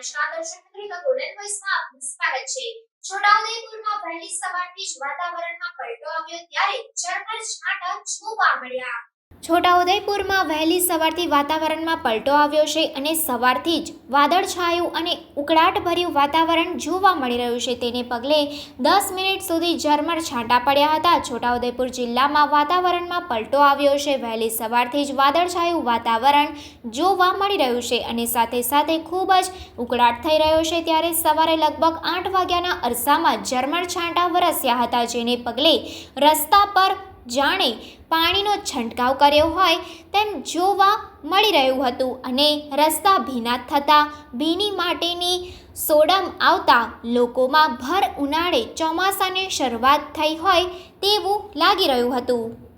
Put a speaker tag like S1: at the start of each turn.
S1: નમસ્કાર દર્શક મિત્રો ગોલ્ડન વોઇસમાં આપનું સ્વાગત છે છોટાઉદેપુરમાં વહેલી સવારથી જ વાતાવરણમાં પલટો આવ્યો ત્યારે જળકર છાંટા જોવા મળ્યા છોટાઉદેપુરમાં વહેલી સવારથી વાતાવરણમાં પલટો આવ્યો છે અને સવારથી જ વાદળછાયું અને ઉકળાટભર્યું વાતાવરણ જોવા મળી રહ્યું છે. તેને પગલે દસ મિનિટ સુધી ઝરમર છાંટા પડ્યા હતા. છોટાઉદેપુર જિલ્લામાં વાતાવરણમાં પલટો આવ્યો છે. વહેલી સવારથી જ વાદળછાયું વાતાવરણ જોવા મળી રહ્યું છે અને સાથે સાથે ખૂબ જ ઉકળાટ થઈ રહ્યો છે. ત્યારે સવારે લગભગ આઠ વાગ્યાના અરસામાં ઝરમર છાંટા વરસ્યા હતા, જેને પગલે રસ્તા પર જાણે પાણીનો છંટકાવ કર્યો હોય તેમ જોવા મળી રહ્યું હતું અને રસ્તા ભીના થતાં ભીની માટેની સોડમ આવતા લોકોમાં ભર ઉનાળે ચોમાસાની શરૂઆત થઈ હોય તેવું લાગી રહ્યું હતું.